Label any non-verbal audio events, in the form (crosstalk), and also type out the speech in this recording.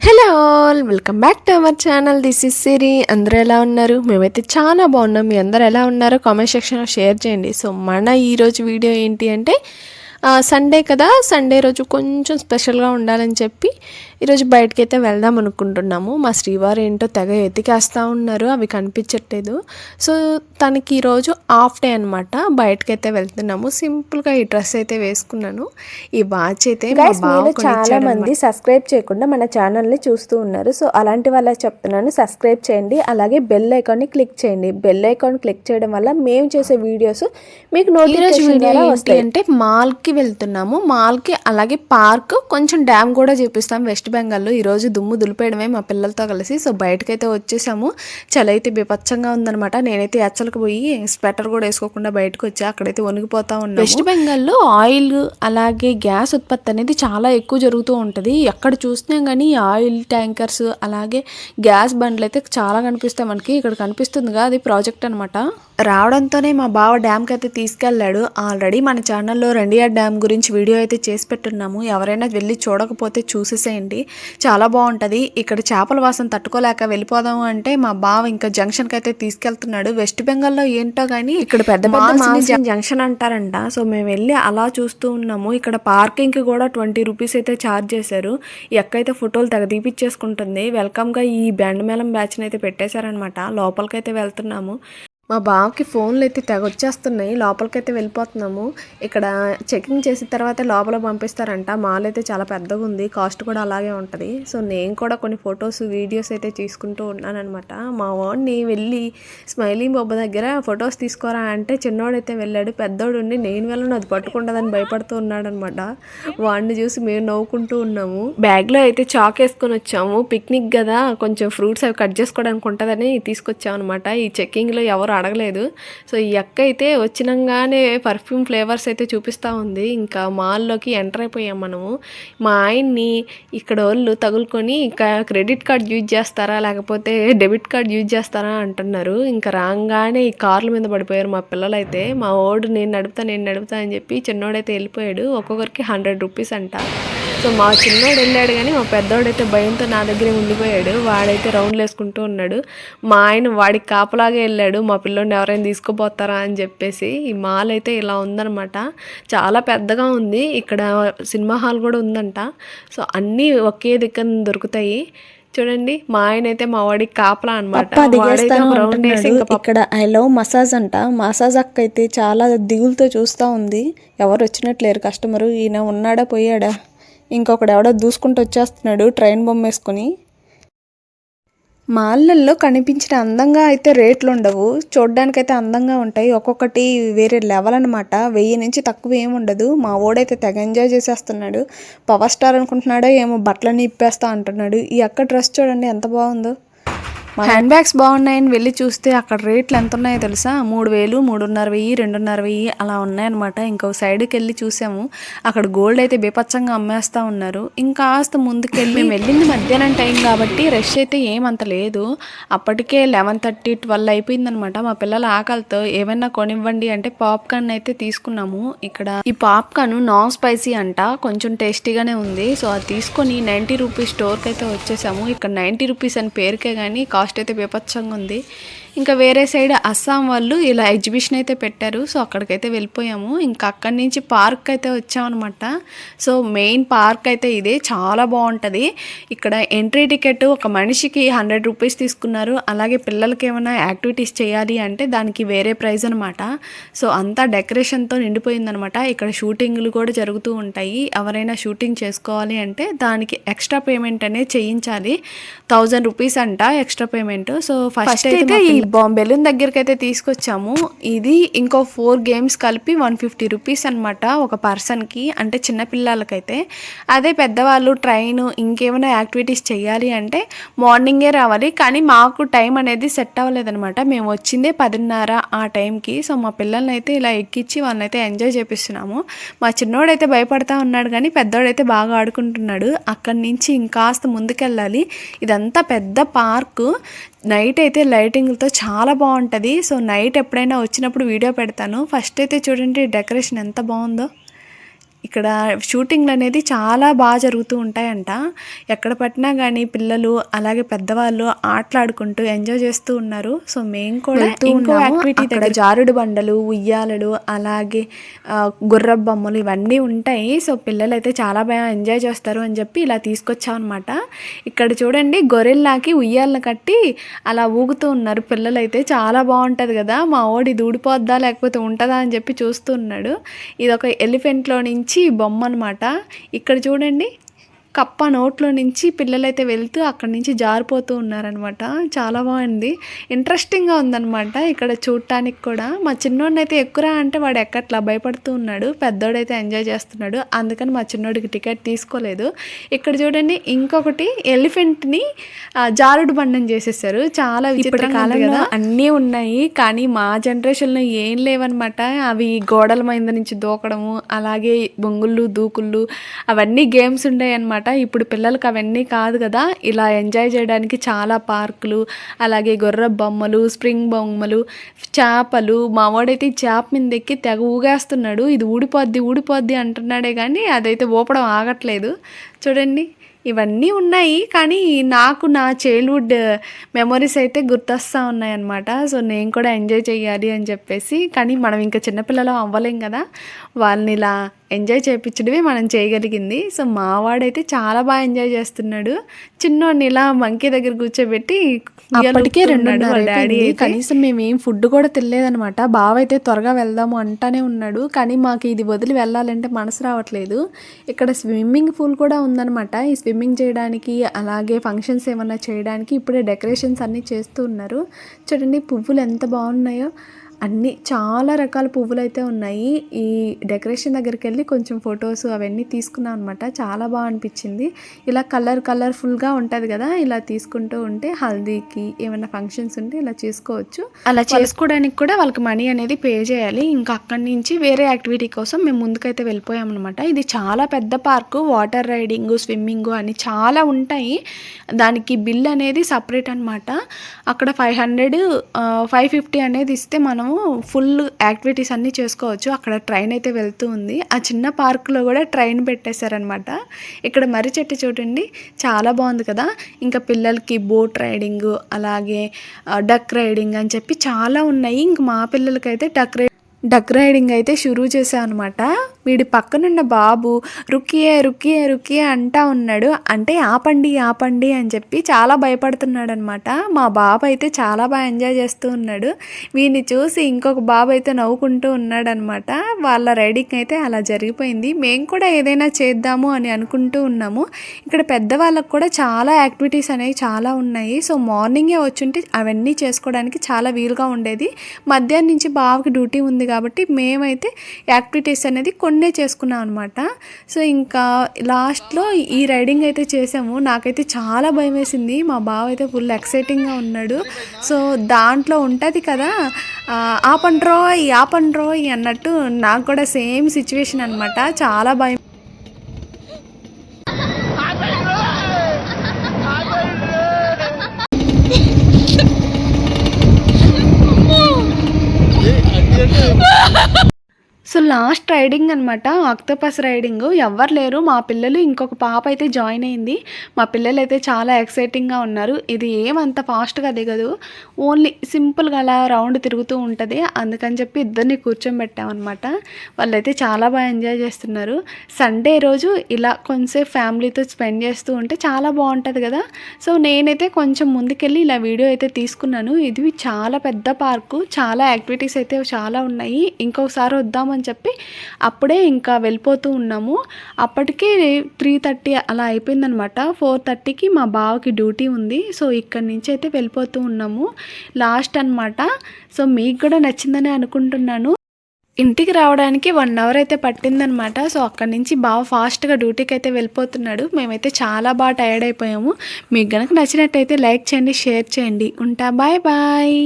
Hello all welcome back to our channel this is Siri అందరూ ఎలా ఉన్నారు? మేమైతే చాలా బాగున్నాం. మీ అందరూ ఎలా ఉన్నారో? కామెంట్ సెక్షన్లో షేర్ చేయండి. సో మన ఈరోజు వీడియో ఏంటి అంటే సండే కదా? సండే రోజు కొంచెం స్పెషల్గా ఉండాలని చెప్పి ఈరోజు బయటకి అయితే వెళ్దాం అనుకుంటున్నాము. మా శ్రీవారు ఏంటో తెగ ఎతికేస్తూ ఉన్నారు. అవి కనిపించట్లేదు. సో తనకి ఈరోజు హాఫ్ డే అనమాట బయటకైతే వెళ్తున్నాము. సింపుల్గా ఈ డ్రెస్ అయితే వేసుకున్నాను. ఈ వాచ్ అయితే చాలా. మంది సబ్స్క్రైబ్ చేయకుండా మన ఛానల్ని చూస్తూ ఉన్నారు. సో అలాంటి వాళ్ళకి చెప్తున్నాను. సబ్స్క్రైబ్ చేయండి. అలాగే బెల్ ఐకాన్ని క్లిక్ చేయండి. బెల్ ఐకాన్ క్లిక్ చేయడం వల్ల మేము చేసే వీడియోస్ మీకు నోటిఫికేషన్ వీడియో ద్వారా వస్తాయి. అంటే మాల్కి వెళ్తున్నాము. మాల్కి అలాగే పార్క్ కొంచెం డ్యామ్ కూడా చూపిస్తాం. వెస్ట్ వెస్ట్ బెంగాల్లో ఈరోజు దుమ్ము దులిపేయడమే మా పిల్లలతో కలిసి. సో బయటకైతే వచ్చేసాము. చలి అయితే బీభత్సంగా ఉందనమాట నేనైతే ఎచ్చలకు పోయి స్వెటర్ కూడా వేసుకోకుండా బయటకు వచ్చి అక్కడైతే వణిగిపోతా ఉన్నాను వెస్ట్ బెంగాల్లో ఆయిల్ అలాగే గ్యాస్ ఉత్పత్తి అనేది చాలా ఎక్కువ జరుగుతూ ఉంటుంది. ఎక్కడ చూసినా కానీ ఆయిల్ ట్యాంకర్స్ అలాగే గ్యాస్ బండ్లు అయితే చాలా కనిపిస్తాయి మనకి. ఇక్కడ కనిపిస్తుందిగా అది ప్రాజెక్ట్ అనమాట రావడంతోనే మా బావ డ్యామ్కి అయితే తీసుకెళ్ళాడు. ఆల్రెడీ మన ఛానల్లో రెండియర్ డ్యామ్ గురించి వీడియో అయితే చేసి పెట్టున్నాము. ఎవరైనా వెళ్ళి చూడకపోతే చూసేసేయండి. చాలా బాగుంటుంది. ఇక్కడ చేపల వాసన తట్టుకోలేక వెళ్ళిపోదాము అంటే మా బావ ఇంకా జంక్షన్కి అయితే తీసుకెళ్తున్నాడు. వెస్ట్ బెంగాల్లో ఏంటో కానీ ఇక్కడ పెద్ద జంక్షన్ అంటారంట. సో మేము వెళ్ళి అలా చూస్తూ ఉన్నాము. ఇక్కడ పార్కింగ్కి కూడా ట్వంటీ రూపీస్ అయితే ఛార్జ్ చేశారు. అయితే ఫోటోలు తెగ తీపిచ్చేసుకుంటుంది వెల్కమ్గా ఈ బ్యాండ్ మేళం బ్యాచ్ని అయితే పెట్టేశారనమాట లోపలికైతే వెళ్తున్నాము. మా బావకి ఫోన్లు అయితే తెగ వచ్చేస్తున్నాయి లోపలికైతే వెళ్ళిపోతున్నాము. ఇక్కడ చెకింగ్ చేసిన తర్వాత లోపల పంపిస్తారంట. మాల్ అయితే చాలా పెద్దగా ఉంది. కాస్ట్ కూడా అలాగే ఉంటుంది. సో నేను కూడా కొన్ని ఫొటోస్ వీడియోస్ అయితే తీసుకుంటూ ఉన్నానమాట మా వాడిని వెళ్ళి స్మైలింగ్ బొబ్బ దగ్గర ఫొటోస్ తీసుకోరా అంటే చిన్నోడైతే వెళ్ళాడు. పెద్దోడు ఉండి నేను వెళ్ళను. అది పట్టుకుంటుందని భయపడుతూ ఉన్నాడనమాట వాడిని చూసి మేము నవ్వుకుంటూ ఉన్నాము. బ్యాగ్లో అయితే చాక్ వేసుకొని వచ్చాము. పిక్నిక్ కదా కొంచెం ఫ్రూట్స్ అవి కట్ చేసుకోవడానికి ఉంటుందని తీసుకొచ్చామన్నమాట. ఈ చెక్కింగ్లో ఎవరు అడగలేదు. సో ఈ అక్క అయితే వచ్చినంగానే పర్ఫ్యూమ్ ఫ్లేవర్స్ అయితే చూపిస్తూ ఉంది. ఇంకా మాల్లోకి ఎంటర్ అయిపోయాం మనము. మా ఆయన్ని ఇక్కడ వాళ్ళు తగులుకొని ఇంకా క్రెడిట్ కార్డ్ యూజ్ చేస్తారా లేకపోతే డెబిట్ కార్డ్ యూజ్ చేస్తారా అంటున్నారు. ఇంకా రాగానే ఈ కార్ల మీద పడిపోయారు మా పిల్లలైతే. మా ఓడు నేను నడుపుతా నేను నడుపుతా అని చెప్పి చిన్నోడైతే వెళ్ళిపోయాడు. ఒక్కొక్కరికి హండ్రెడ్ రూపీస్ అంట. సో మా చిన్నోడు వెళ్ళాడు కానీ మా పెద్దోడైతే భయంతో నా దగ్గరే ఉండిపోయాడు. వాడైతే రౌండ్లు వేసుకుంటూ ఉన్నాడు. మా ఆయన వాడికి కాపలాగా వెళ్ళాడు. మా పిల్లోడిని ఎవరైనా తీసుకుపోతారా అని చెప్పేసి ఈ మాల్ అయితే ఇలా ఉందన్నమాట. చాలా పెద్దగా ఉంది. ఇక్కడ సినిమా హాల్ కూడా ఉందంట. సో అన్నీ ఒకే దగ్గర దొరుకుతాయి. చూడండి మా ఆయన అయితే మా వాడికి కాపలా అనమాట ఇక్కడ ఐ లవ్ మసాజ్ అంట. మసాజ్ అక్క అయితే చాలా దిగులతో చూస్తూ ఉంది. ఎవరు వచ్చినట్లేరు కస్టమరు ఈయన ఉన్నాడా పోయాడా? ఇంకొకడు ఎవడో దూసుకుంటూ వచ్చేస్తున్నాడు ట్రైన్ బొమ్మ వేసుకుని. మాళ్ళల్లో కనిపించిన అందంగా అయితే రేట్లు ఉండవు. చూడ్డానికైతే అందంగా ఉంటాయి. ఒక్కొక్కటి వేరే లెవెల్ అనమాట వెయ్యి నుంచి తక్కువ ఏమి ఉండదు. మా ఓడైతే తెగ ఎంజాయ్ చేసేస్తున్నాడు. పవర్ స్టార్ అనుకుంటున్నాడో ఏమో బట్టలని ఇప్పేస్తా అంటున్నాడు. ఈ అక్క డ్రెస్ చూడండి ఎంత బాగుందో. హ్యాండ్ బ్యాగ్స్ బాగున్నాయని వెళ్ళి చూస్తే అక్కడ రేట్లు ఎంత ఉన్నాయో తెలుసా? మూడు వేలు మూడున్నర వెయ్యి రెండున్నర వెయ్యి అలా ఉన్నాయన్నమాట. ఇంకో సైడ్కి వెళ్ళి చూసాము. అక్కడ గోల్డ్ అయితే బీపచ్చంగా అమ్మేస్తా ఉన్నారు. ఇంకా కాస్త ముందుకెళ్ళి (laughs) మేము వెళ్ళింది మధ్యాహ్నం టైం కాబట్టి రష్ అయితే ఏమంత లేదు. అప్పటికే లెవెన్ థర్టీ ట్వెల్వ్ అయిపోయిందనమాట మా పిల్లల ఆకలితో ఏమైనా కొనివ్వండి అంటే పాప్కార్న్ అయితే తీసుకున్నాము. ఇక్కడ ఈ పాప్కార్న్ నాన్ స్పైసీ అంట. కొంచెం టేస్టీగానే ఉంది. సో అది తీసుకొని నైంటీ రూపీస్ స్టోర్కి అయితే వచ్చేసాము. ఇక్కడ నైంటీ రూపీస్ అని పేరుకే కానీ కాస్ట్ అయితే బీపచ్చంగా ఉంది ఇంకా వేరే సైడ్ అస్సాం వాళ్ళు ఇలా ఎగ్జిబిషన్ అయితే పెట్టారు. సో అక్కడికైతే వెళ్ళిపోయాము. ఇంకా అక్కడి నుంచి పార్క్ అయితే వచ్చామన్నమాట. సో మెయిన్ పార్క్ అయితే ఇదే. చాలా బాగుంటుంది. ఇక్కడ ఎంట్రీ టికెట్ ఒక మనిషికి హండ్రెడ్ రూపీస్ తీసుకున్నారు. అలాగే పిల్లలకి ఏమైనా యాక్టివిటీస్ చేయాలి అంటే దానికి వేరే ప్రైస్ అనమాట సో అంతా డెకరేషన్తో నిండిపోయిందనమాట ఇక్కడ షూటింగ్లు కూడా జరుగుతూ ఉంటాయి. ఎవరైనా షూటింగ్ చేసుకోవాలి అంటే దానికి ఎక్స్ట్రా పేమెంట్ అనేది చేయించాలి. థౌజండ్ రూపీస్ అంట ఎక్స్ట్రా పేమెంట్. సో ఫస్ట్ అయితే ఈ బెలూన్ దగ్గరికి అయితే తీసుకొచ్చాము. ఇది ఇంకో ఫోర్ గేమ్స్ కలిపి వన్ ఫిఫ్టీ రూపీస్ అనమాట ఒక పర్సన్కి అంటే చిన్న పిల్లలకైతే. అదే పెద్దవాళ్ళు ట్రైన్ ఇంకేమైనా యాక్టివిటీస్ చేయాలి అంటే మార్నింగే రావాలి. కానీ మాకు టైం అనేది సెట్ అవ్వలేదనమాట మేము వచ్చిందే పదిన్నర ఆ టైంకి. సో మా పిల్లల్ని అయితే ఇలా ఎక్కించి వాళ్ళని అయితే ఎంజాయ్ చేపిస్తున్నాము. మా చిన్నోడైతే భయపడతా ఉన్నాడు కానీ పెద్దోడైతే బాగా ఆడుకుంటున్నాడు. అక్కడి నుంచి ఇంకాస్త ముందుకెళ్ళాలి. ఇదంతా పెద్ద పార్కు. నైట్ అయితే లైటింగ్తో చాలా బాగుంటుంది. సో నైట్ ఎప్పుడైనా వచ్చినప్పుడు వీడియో పెడతాను. ఫస్ట్ అయితే చూడండి డెకరేషన్ ఎంత బాగుందో. ఇక్కడ షూటింగ్లు అనేది చాలా బాగా జరుగుతూ ఉంటాయంట. ఎక్కడ పట్టినా కానీ పిల్లలు అలాగే పెద్దవాళ్ళు ఆటలాడుకుంటూ ఎంజాయ్ చేస్తూ ఉన్నారు. సో మేము కూడా ఇంకో యాక్టివిటీ దగ్గర జారుడు బండలు ఉయ్యాలలు అలాగే ఆ, గుర్రపు బొమ్మలు ఇవన్నీ ఉంటాయి. సో పిల్లలు అయితే చాలా బాగా ఎంజాయ్ చేస్తారు అని చెప్పి ఇలా తీసుకొచ్చాం అనమాట ఇక్కడ చూడండి గొరెల్లాకి ఉయ్యాలను కట్టి అలా ఊగుతూ ఉన్నారు. పిల్లలు అయితే చాలా బాగుంటుంది కదా. మా ఓడి దూడిపోద్దా లేకపోతే ఉంటుందా అని చెప్పి చూస్తూ ఉన్నాడు. ఇది ఒక ఎలిఫెంట్లో నుంచి బొమ్మ అనమాట ఇక్కడ చూడండి. కప్ప నోట్లో నుంచి పిల్లలైతే వెళ్తూ అక్కడి నుంచి జారిపోతూ ఉన్నారనమాట చాలా బాగుంది. ఇంట్రెస్టింగ్గా ఉందన్నమాట ఇక్కడ చూడటానికి కూడా. మా చిన్నోడిని అయితే ఎక్కురా అంటే వాడు ఎక్కట్లా భయపడుతూ ఉన్నాడు. పెద్దోడైతే ఎంజాయ్ చేస్తున్నాడు. అందుకని మా చిన్నోడికి టికెట్ తీసుకోలేదు. ఇక్కడ చూడండి ఇంకొకటి ఎలిఫెంట్ని జారుడు బండం చేసేసారు. చాలా కదా. అన్నీ ఉన్నాయి. కానీ మా జనరేషన్లో ఏం లేవన్నమాట. అవి గోడల మీద నుంచి దూకడము అలాగే బొంగుళ్ళు దూకుళ్ళు అవన్నీ గేమ్స్ ఉండేవి అనమాట ఇప్పుడు పిల్లలకి అవన్నీ కాదు కదా. ఇలా ఎంజాయ్ చేయడానికి చాలా పార్కులు అలాగే గొర్ర బొమ్మలు స్ప్రింగ్ బొమ్మలు చేపలు. మా వాడైతే చేప మీద ఎక్కి తెగ ఊగేస్తున్నాడు. ఇది ఊడిపోద్ది ఊడిపోద్ది అంటున్నాడే కానీ అదైతే ఊపడం ఆగట్లేదు. చూడండి. ఇవన్నీ ఉన్నాయి. కానీ నాకు నా చైల్డ్హుడ్ మెమొరీస్ అయితే గుర్తొస్తూ ఉన్నాయన్నమాట. సో నేను కూడా ఎంజాయ్ చేయాలి అని చెప్పేసి. కానీ మనం ఇంకా చిన్నపిల్లలు అవ్వలేం కదా. వాళ్ళని ఇలా ఎంజాయ్ చేయించడమే మనం చేయగలిగింది. సో మావాడైతే చాలా బాగా ఎంజాయ్ చేస్తున్నాడు. చిన్నోడిని ఇలా మంకీ దగ్గర కూర్చోబెట్టి అప్పటికే రెండు డాడీ కనీసం మేము ఏం ఫుడ్ కూడా తినలేదనమాట బావ అయితే త్వరగా వెళ్దాము అంటానే ఉన్నాడు. కానీ మాకు ఇది వదిలి వెళ్ళాలంటే మనసు రావట్లేదు. ఇక్కడ స్విమ్మింగ్ పూల్ కూడా ఉందన్నమాట. ఈ స్విమ్మింగ్ చేయడానికి అలాగే ఫంక్షన్స్ ఏమన్నా చేయడానికి ఇప్పుడే డెకరేషన్స్ అన్నీ చేస్తూ ఉన్నారు. చూడండి పువ్వులు ఎంత బాగున్నాయో. అన్నీ చాలా రకాల పువ్వులు అయితే ఉన్నాయి. ఈ డెకరేషన్ దగ్గరికి వెళ్ళి కొంచెం ఫొటోస్ అవన్నీ తీసుకున్నాం అనమాట చాలా బాగా అనిపించింది. ఇలా కలర్ కలర్ఫుల్గా ఉంటుంది కదా ఇలా తీసుకుంటూ ఉంటే హల్దీకి ఏమైనా ఫంక్షన్స్ ఉంటే ఇలా చేసుకోవచ్చు. అలా చేసుకోవడానికి కూడా వాళ్ళకి మనీ అనేది పే చేయాలి. ఇంకా అక్కడి నుంచి వేరే యాక్టివిటీ కోసం మేము ముందుకైతే వెళ్ళిపోయాం అనమాట ఇది చాలా పెద్ద పార్కు వాటర్ రైడింగ్ స్విమ్మింగ్ అని చాలా ఉంటాయి. దానికి బిల్ అనేది సపరేట్ అనమాట అక్కడ ఫైవ్ హండ్రెడ్ ఫైవ్ ఫిఫ్టీ అనేది ఇస్తే మనము ఫుల్ యాక్టివిటీస్ అన్నీ చేసుకోవచ్చు. అక్కడ ట్రైన్ అయితే వెళ్తూ ఉంది. ఆ చిన్న పార్కులో కూడా ట్రైన్ పెట్టేశారనమాట ఇక్కడ మర్రి చెట్టు చూడండి. చాలా బాగుంది కదా. ఇంకా పిల్లలకి బోట్ రైడింగ్ అలాగే డక్ రైడింగ్ అని చెప్పి చాలా ఉన్నాయి. ఇంక మా పిల్లలకైతే డక్ రైడింగ్ డక్ రైడింగ్ అయితే షురూ చేశాను అనమాట వీడి పక్కనున్న బాబు రుక్కియే రుక్కియే రుక్కియే అంటా ఉన్నాడు. అంటే ఆపండి ఆపండి అని చెప్పి చాలా భయపడుతున్నాడు అనమాట మా బాబు అయితే చాలా బాగా ఎంజాయ్ చేస్తూ ఉన్నాడు. వీడిని చూసి ఇంకొక బాబు అయితే నవ్వుకుంటూ ఉన్నాడనమాట. వాళ్ళ రైడింగ్ అయితే అలా జరిగిపోయింది. మేము కూడా ఏదైనా చేద్దాము అని అనుకుంటూ ఉన్నాము. ఇక్కడ పెద్దవాళ్ళకు కూడా చాలా యాక్టివిటీస్ అనేవి చాలా ఉన్నాయి. సో మార్నింగే వచ్చుంటే అవన్నీ చేసుకోవడానికి చాలా వీలుగా ఉండేది. మధ్యాహ్నం నుంచి బావకి డ్యూటీ ఉంది కాబట్టి మేమైతే యాక్టివిటీస్ అనేది కొన్ని చేసుకున్నాం అనమాట సో ఇంకా లాస్ట్లో ఈ రైడింగ్ అయితే చేసాము. నాకైతే చాలా భయం వేసింది మా బావ అయితే ఫుల్ ఎక్సైటింగ్గా ఉన్నాడు. సో దాంట్లో ఉంటుంది కదా ఆ, ఆపండ్రోయ్ ఆపండ్రోయ్ అన్నట్టు నాకు కూడా సేమ్ సిచ్యువేషన్ అనమాట చాలా భయం సో లాస్ట్ రైడింగ్ అనమాట ఆక్టోపస్ రైడింగ్. ఎవ్వరు లేరు. మా పిల్లలు ఇంకొక పాప అయితే జాయిన్ అయింది. మా పిల్లలు అయితే చాలా ఎక్సైటింగ్గా ఉన్నారు. ఇది ఏమంత ఫాస్ట్గా దిగదు. ఓన్లీ సింపుల్గా అలా రౌండ్ తిరుగుతూ ఉంటుంది. అందుకని చెప్పి ఇద్దరిని కూర్చోబెట్టామన్నమాట వాళ్ళైతే చాలా బాగా ఎంజాయ్ చేస్తున్నారు. సండే రోజు ఇలా కొంచెంసేపు ఫ్యామిలీతో స్పెండ్ చేస్తూ ఉంటే చాలా బాగుంటుంది కదా. సో నేనైతే కొంచెం ముందుకెళ్ళి ఇలా వీడియో అయితే తీసుకున్నాను. ఇది చాలా పెద్ద పార్కు. చాలా యాక్టివిటీస్ అయితే చాలా ఉన్నాయి. ఇంకొకసారి వద్దామని చెప్పి అప్పుడే ఇంకా వెళ్ళిపోతూ ఉన్నాము. అప్పటికే త్రీ థర్టీ అలా అయిపోయిందనమాట. ఫోర్ థర్టీకి మా బావకి డ్యూటీ ఉంది. సో ఇక్కడి నుంచి అయితే వెళ్ళిపోతూ ఉన్నాము. లాస్ట్ అనమాట సో మీకు కూడా నచ్చిందని అనుకుంటున్నాను. ఇంటికి రావడానికి వన్ అవర్ అయితే పట్టిందనమాట. సో అక్కడి నుంచి బాగా ఫాస్ట్గా డ్యూటీకి అయితే వెళ్ళిపోతున్నాడు. మేమైతే చాలా బాగా టైర్డ్ అయిపోయాము. మీకు కనుక నచ్చినట్టయితే లైక్ చేయండి షేర్ చేయండి. ఉంటా బాయ్ బాయ్